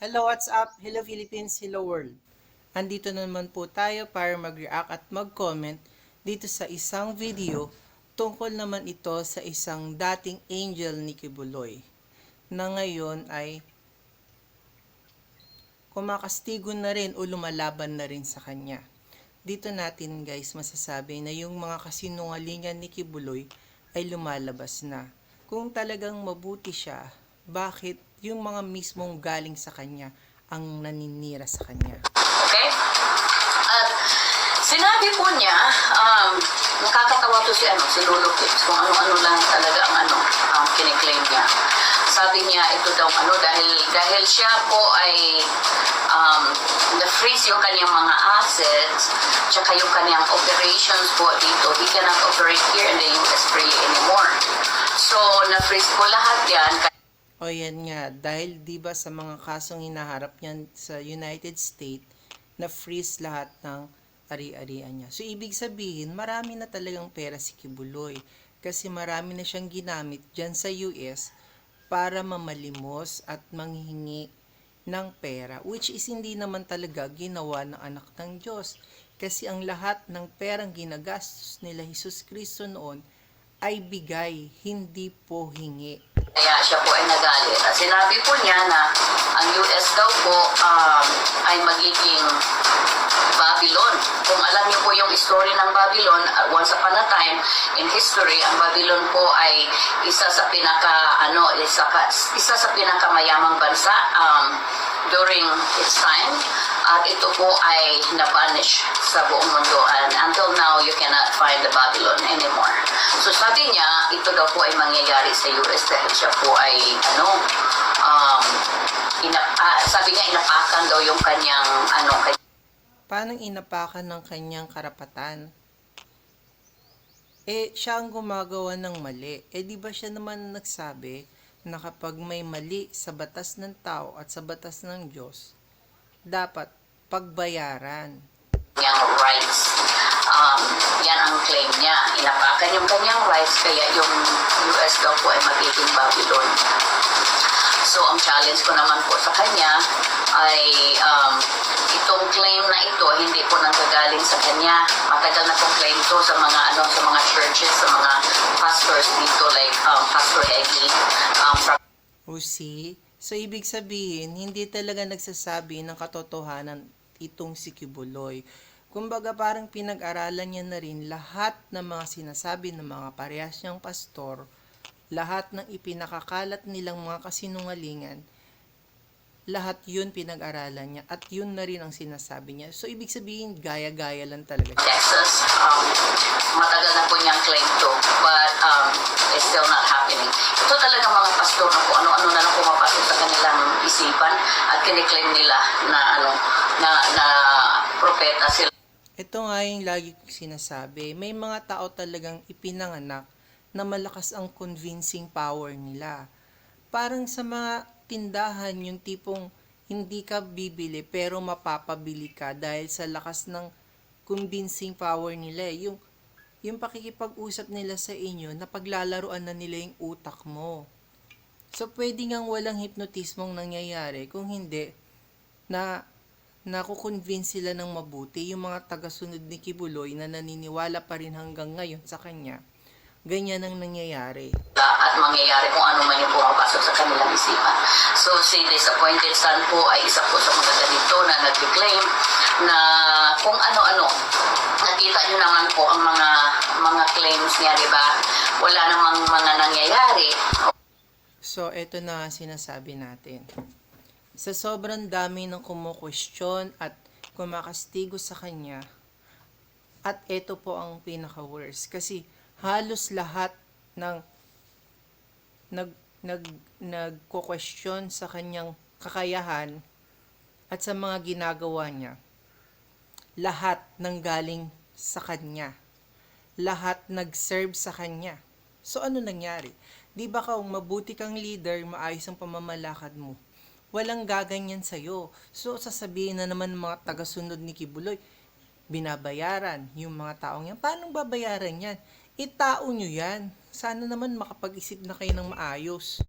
Hello, what's up? Hello Philippines, hello world. Andito na naman po tayo para mag-react at mag-comment dito sa isang video tungkol naman ito sa isang dating angel ni Kibuloy na ngayon ay kumakastigo na rin o lumalaban na rin sa kanya. Dito natin guys masasabi na yung mga kasinungalingan ni Kibuloy ay lumalabas na. Kung talagang mabuti siya, bakit yung mga mismong galing sa kanya ang naninira sa kanya? Okay? At sinabi po niya, um, nakakatawa to si, ano, si Lolo Kids, kung ano-ano lang talaga ang ano, ang kiniklaim niya. Sabi niya, ito daw ano, dahil, dahil siya po ay um, na-freeze yung kanyang mga assets, tsaka yung kanyang operations po dito, he cannot operate here in the US freely anymore. So, na-freeze po lahat yan. O yan nga, dahil 'di ba sa mga kasong hinaharap niyan sa United States na freeze lahat ng ari-arian niya. So ibig sabihin, marami na talagang pera si Kibuloy kasi marami na siyang ginamit diyan sa US para mamalimos at manghingi ng pera which is hindi naman talaga ginawa ng anak ng Diyos kasi ang lahat ng perang ginagastos nila Jesus Kristo noon ay bigay, hindi po hingi. Kaya siya po nagalit. At sinabi po niya na ang US daw po um, ay magiging Babylon. Kung alam niyo po yung story ng Babylon, uh, once upon a time in history, ang Babylon po ay isa sa pinaka ano, isa, ka, isa sa pinakamayamang bansa um, during its time. At ito po ay nabanish sa buong mundo. And until now, you cannot find the Babylon. So sabi niya, ito daw po ay mangyayari sa US dahil siya po ay ano, um, inap, ah, sabi niya inapakan daw yung kanyang ano, kay- paano inapakan ng kanyang karapatan? Eh, siya ang gumagawa ng mali. Eh, di ba siya naman nagsabi na kapag may mali sa batas ng tao at sa batas ng Diyos, dapat pagbayaran. Yung kanyang rights, kaya yung US daw po ay magiging Babylon. So, ang challenge ko naman po sa kanya ay um, itong claim na ito hindi po nanggagaling sa kanya. Matagal na pong claim to sa mga ano sa mga churches, sa mga pastors dito like um, Pastor Heggie um, from O see? So, ibig sabihin, hindi talaga nagsasabi ng katotohanan itong si Kibuloy. Kumbaga, parang pinag-aralan niya na rin lahat ng mga sinasabi ng mga parehas niyang pastor, lahat ng ipinakakalat nilang mga kasinungalingan, lahat yun pinag-aralan niya at yun na rin ang sinasabi niya. So, ibig sabihin, gaya-gaya lang talaga. Texas. Um, matagal na po niyang claim to, but um, it's still not happening. Ito talaga mga pastor na kung ano-ano na lang pumapasok sa kanilang isipan at kiniklaim nila na ano na na propeta sila. Ito nga yung lagi kong sinasabi, may mga tao talagang ipinanganak na malakas ang convincing power nila. Parang sa mga tindahan yung tipong hindi ka bibili pero mapapabili ka dahil sa lakas ng convincing power nila. eh. Yung, yung pakikipag-usap nila sa inyo na paglalaruan na nila yung utak mo. So, pwede ngang walang hypnotismong nangyayari kung hindi na nakukonvince sila ng mabuti yung mga tagasunod ni Kibuloy na naniniwala pa rin hanggang ngayon sa kanya. Ganyan ang nangyayari. at mangyayari kung ano man yung pumapasok sa kanilang isipan. So si Disappointed Son po ay isa po sa mga ganito na nag-claim na kung ano-ano. Nakita nyo naman po ang mga mga claims niya, di ba? Wala namang mga nangyayari. So, ito na sinasabi natin. Sa sobrang dami ng kumukwestiyon at kumakastigo sa kanya, at ito po ang pinaka-worst. Kasi halos lahat ng nag, nag, nagko-question sa kanyang kakayahan at sa mga ginagawa niya, lahat ng galing sa kanya. Lahat nag-serve sa kanya. So ano nangyari? Di ba kung mabuti kang leader, maayos ang pamamalakad mo, walang gaganyan sa'yo. So sasabihin na naman mga tagasunod ni Kibuloy, binabayaran yung mga taong yan. Paano babayaran yan? Itao nyo yan. Sana naman makapag-isip na kayo ng maayos.